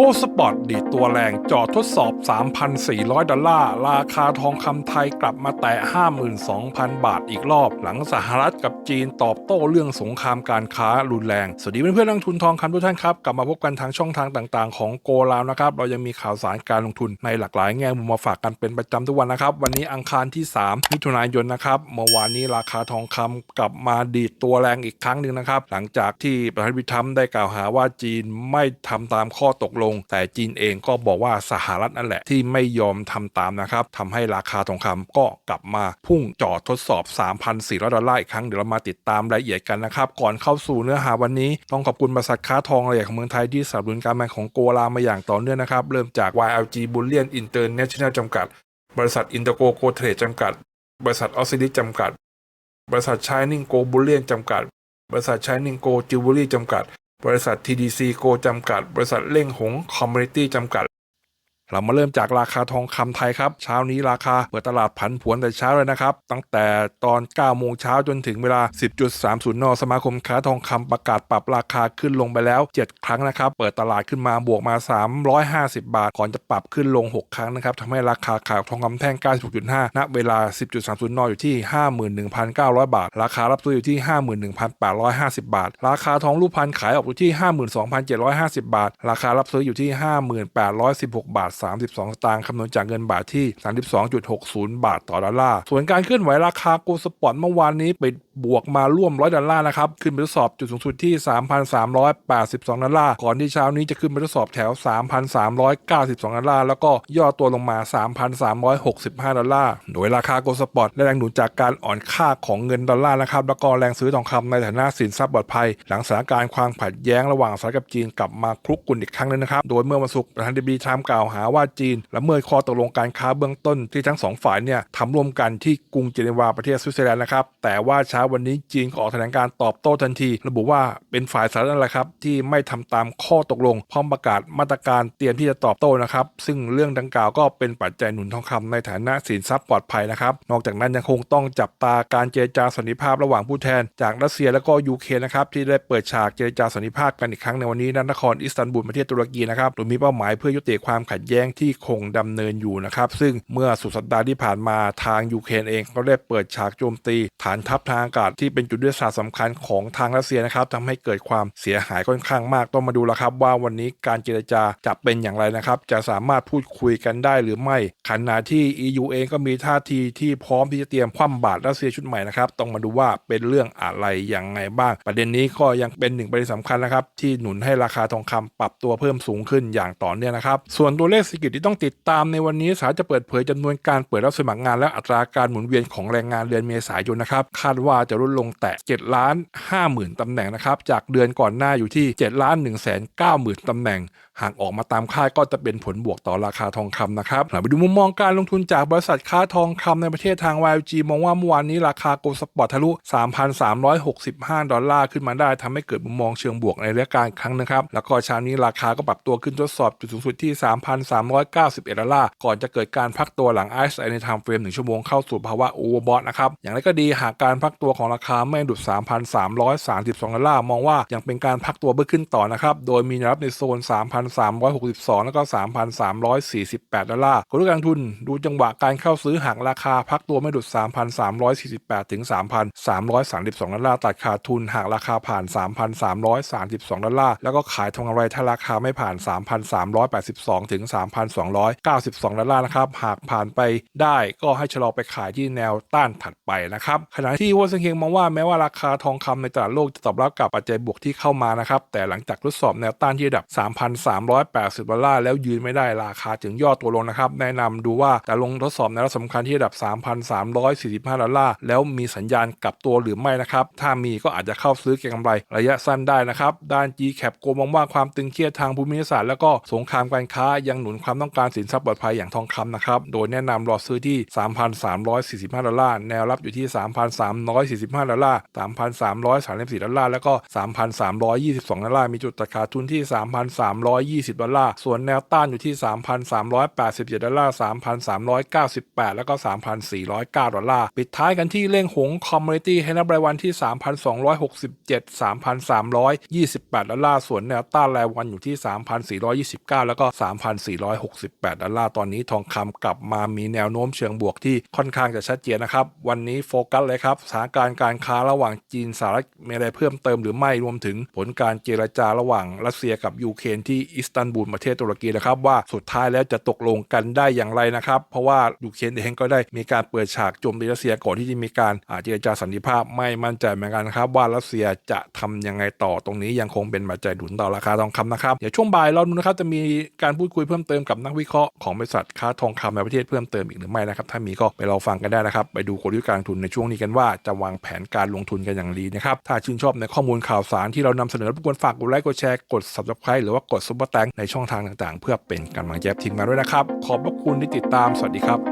โกสปอร์ตดีตัวแรงจอดทดสอบ 3,400 ดอลลาร์ ราคาทองคำไทยกลับมาแตะ 52,000 บาทอีกรอบ หลังสหรัฐกับจีนตอบโต้เรื่องสงครามการค้ารุนแรง สวัสดีเพื่อนๆนักทุนทองคำทุกท่านครับ กลับมาพบกันทางช่องทางต่างๆ ของโกลาวนะครับ เรายังมีข่าวสารการลงทุนในหลากหลายแง่มุมมาฝากกันเป็นประจำทุกวันนะครับ วันนี้อังคารที่ 3 มิถุนายนนะครับเมื่อวานนี้ราคาทองคำกลับมาดีดตัวแรงอีกครั้งหนึ่งนะครับหลังจากที่ประธานาธิบดีทรัมป์ได้กล่าวหาว่าจีนไม่ทำตามข้อตกลงแต่จีนเองก็บอกว่าสหรัฐนั่นแหละที่ไม่ยอมทำตามนะครับทำให้ราคาทองคำก็กลับมาพุ่งจอดทดสอบ 3,400 ดอลลาร์อีกครั้ง เดี๋ยวเรามาติดตามรายละเอียดกันนะครับ ก่อนเข้าสู่เนื้อหาวันนี้ ต้องขอบคุณบริษัทค้าทองรายใหญ่ของเมืองไทยที่สนับสนุนการมาของโกลามาอย่างต่อเนื่องนะครับ เริ่มจาก YLG Bullion International จำกัด บริษัทอินเตอร์โกโกเทรดจำกัด บริษัทออสซิลิจำกัด บริษัทชายนิ่งโกบูเลียนจำกัด บริษัทชายนิ่งโกจิวเวลรี่จำกัด บริษัท TDC โกจำกัด บริษัทเล่งหงคอมมูนิตี้จำกัด เรามาเริ่มจากราคาทองคำไทยครับ เช้านี้ราคาเปิดตลาดผันผวนแต่เช้าเลยนะครับ ตั้งแต่ตอน 9 โมงเช้าจนถึงเวลา 10.30 น สมาคมค้าทองคำประกาศปรับราคาขึ้นลงไปแล้ว 7 ครั้งนะครับ เปิดตลาดขึ้นมาบวกมา 350 บาท ก่อนจะปรับขึ้นลง 6 ครั้งนะครับทำให้ราคาขายทองคำแท่ง 96.5 ณ เวลา 10.30 น อยู่ที่ 51,900 บาท ราคารับซื้ออยู่ที่ 51,850 บาท ราคาทองรูปพันขายออกอยู่ที่ 52,750 บาท ราคารับซื้ออยู่ที่ 5816 บาท32 สตางค์คำนวณจากเงินบาทที่ 32.60 บาทต่อดอลลาร์ ส่วนการเคลื่อนไหวราคาโกลด์สปอร์ตเมื่อวานนี้ปิดบวกมาร่วม 100 ดอลลาร์นะครับ ขึ้นไปทดสอบจุดสูงสุดที่ 3,382 ดอลลาร์ ก่อนที่เช้านี้จะขึ้นไปทดสอบแถว 3,392 ดอลลาร์ แล้วก็ย่อตัวลงมา 3,365 ดอลลาร์ โดยราคาโกลด์สปอร์ตได้แรงหนุนจากการอ่อนค่าของเงินดอลลาร์นะครับ แล้วก็แรงซื้อทองคำในฐานะสินทรัพย์ปลอดภัย หลังสถานการณ์ความขัดแย้งระหว่างสหรัฐกับจีนกลับมาคลุกกลุ่นอีกครั้งนึงนะครับ โดยเมื่อวันศุกร์ประธานาธิบดีทรัมป์กล่าวหาว่าจีนละเมิดข้อตกลงการค้าเบื้องต้นที่ทั้งสองฝ่ายเนี่ยทำร่วมกันที่กรุงเจนีวาประเทศสวิตเซอร์แลนด์นะครับ แต่ว่าเช้าวันนี้จีนก็ออกแถลงการตอบโต้ทันที ระบุว่าเป็นฝ่ายสหรัฐนั่นแหละครับที่ไม่ทำตามข้อตกลงพร้อมประกาศมาตรการเตรียมที่จะตอบโต้นะครับ ซึ่งเรื่องดังกล่าวก็เป็นปัจจัยหนุนทองคำในฐานะสินทรัพย์ปลอดภัยนะครับ นอกจากนั้นยังคงต้องจับตาการเจรจาสันติภาพระหว่างผู้แทน จากรัสเซียและก็ยูเครนนะครับที่ได้เปิดฉากเจรจาสันติภาพกันอีกครั้งในวันนี้ณนครอิสตันบูลประเทศตุรกีนะครับโดยมีเป้าหมายเพื่อยุติความขัดแย้งที่คงดำเนินอยู่นะครับซึ่งเมื่อสุดสัปดาห์ที่ผ่านมาทางยูเครนเองก็ได้เปิดฉากโจมตี ฐานทัพทางอากาศที่เป็นจุดยุทธศาสตร์สำคัญของทางรัสเซียนะครับทำให้เกิดความเสียหายค่อนข้างมากต้องมาดูแล้วครับ ว่าวันนี้การเจรจาจะเป็นอย่างไรนะครับ จะสามารถพูดคุยกันได้หรือไม่ขณะที่ EU เองก็มีท่าทีที่พร้อมที่จะเตรียมคว่ำบาตรรัสเซียชุดใหม่นะครับต้องมาดูว่าเป็นเรื่องอะไรอย่างไงบ้าง ประเด็นนี้ก็ยังเป็นหนึ่งประเด็นสำคัญนะครับที่หนุนให้ราคาทองคำปรับตัวเพิ่มสูงขึ้นอย่างต่อเนื่องนะครับส่วนตัวเลขศรษฐกิจที่ต้องติดตามในวันนี้สหรัฐจะเปิดเผยจำนวนการเปิดรับสมัครงานและอัตราการหมุนเวียนของแรงงานเดือนเมษายนนะครับคาดว่าจะลดลงแต่7ล้าน5หมื่นตำแหน่งนะครับจากเดือนก่อนหน้าอยู่ที่7ล้าน1แสน9หมื่นตำแหน่ง หากออกมาตามคาดก็จะเป็นผลบวกต่อราคาทองคำนะครับเราไปดูมุมมองการลงทุนจากบริษัทค้าทองคำในประเทศทาง YLG มองว่าเมื่อวานนี้ราคาโกลสปอร์ตทะลุ 3,365 ดอลลาร์ขึ้นมาได้ทำให้เกิดมุมมองเชิงบวกในระยะการครั้งนะครับ แล้วก็เช้านี้ราคาก็ปรับตัวขึ้นทดสอบจุดสูงสุดที่ 3,391 ดอลลาร์ ก่อนจะเกิดการพักตัวหลัง RSI ในไทม์เฟรม1ชั่วโมงเข้าสู่ภาวะโอเวอร์บอทนะครับ อย่างไรก็ดีหากการพักตัวของราคาไม่ดุด 3,332 ดอลลาร์ มองว่ายังเป็นการพักตัวเบื้อขึ้นต่อนะครับ โดยมีแนวรับในโซน3,362 แล้วก็ 3,348 ดอลลาร์คนการทุนดูจังหวะการเข้าซื้อหากราคาพักตัวไม่ดุด 3,348 ถึง 3,332 ดอลลาร์ตัดขาดทุนหากราคาผ่าน 3,332 ดอลลาร์แล้วก็ขายทองกำไรถ้าราคาไม่ผ่าน 3,382 ถึง 3,292 ดอลลาร์นะครับหากผ่านไปได้ก็ให้ชะลอไปขายที่แนวต้านถัดไปนะครับขณะที่วอลเซนเฮงมองว่าแม้ว่าราคาทองคำในตลาดโลกจะตอบรับกับปัจจัยบวกที่เข้ามานะครับแต่หลังจากทดสอบแนวต้านที่ระดับ380 ดอลลาร์แล้วยืนไม่ได้ราคาจึงย่อตัวลงนะครับ แนะนำดูว่าจะลงทดสอบแนวรับสำคัญที่ระดับ 3,345 ดอลลาร์แล้วมีสัญญาณกลับตัวหรือไม่นะครับ ถ้ามีก็อาจจะเข้าซื้อเก็งกำไรระยะสั้นได้นะครับ ด้าน G-Cap โกมองว่าความตึงเครียดทางภูมิศาสตร์แล้วก็สงครามการค้ายังหนุนความต้องการสินทรัพย์ปลอดภัยอย่างทองคำนะครับ โดยแนะนำรอซื้อที่ 3,345 ดอลลาร์ แนวรับอยู่ที่ 3,345 ดอลลาร์ 3,334 ดอลลาร์ แล้วก็ 3,322 ดอลลาร์ มีจุดตัดขาดทุนที่ 3,320 20 ดอลลาร์ ส่วนแนวต้านอยู่ที่ 3,387 ดอลลาร์ 3,398 แล้วก็ 3,409 ดอลลาร์ ปิดท้ายกันที่เล่งหงคอมมูนิตี้ให้นับรายวันที่ 3,267 3,328 ดอลลาร์ ส่วนแนวต้านรายวันอยู่ที่ 3,429 แล้วก็ 3,468 ดอลลาร์ ตอนนี้ทองคำกลับมามีแนวโน้มเชิงบวกที่ค่อนข้างจะชัดเจนนะครับ วันนี้โฟกัสเลยครับสถานการณ์การค้าระหว่างจีนสหรัฐมีอะไรเพิ่มเติมหรือไม่รวมถึงผลการเจรจาระหว่างรัสเซียกับยูเครนที่อิสตันบูลประเทศตุรกีนะครับว่าสุดท้ายแล้วจะตกลงกันได้อย่างไรนะครับเพราะว่ายูเครนเองก็ได้มีการเปิดฉากโจมตีรัสเซียก่อนที่จะมีการอาเจรจาสันติภาพไม่มั่นใจเหมือนกันครับว่ารัสเซียจะทำยังไงต่อตรงนี้ยังคงเป็นปัจจัยหนุนต่อราคาทองคำนะครับเดี๋ยวช่วงบ่ายเราดูนะครับจะมีการพูดคุยเพิ่มเติมกับนักวิเคราะห์ของบริษัทค้าทองคำในประเทศเพิ่มเติมอีกหรือไม่นะครับถ้ามีก็ไปรอฟังกันได้นะครับไปดูกลยุทธ์การลงทุนในช่วงนี้กันว่าจะวางแผนการลงทุนกันอย่างดีนะครับถ้าชื่นชอบในข้อมูลข่าวสารที่เรานำเสนอรบกวนฝากกดไลค์กดแชร์กด subscribe หรือว่ากดซุปเปอร์แตงในช่องทางต่างๆ เพื่อเป็นกำลังใจทีมงานด้วยนะครับ ขอบพระคุณที่ติดตาม สวัสดีครับ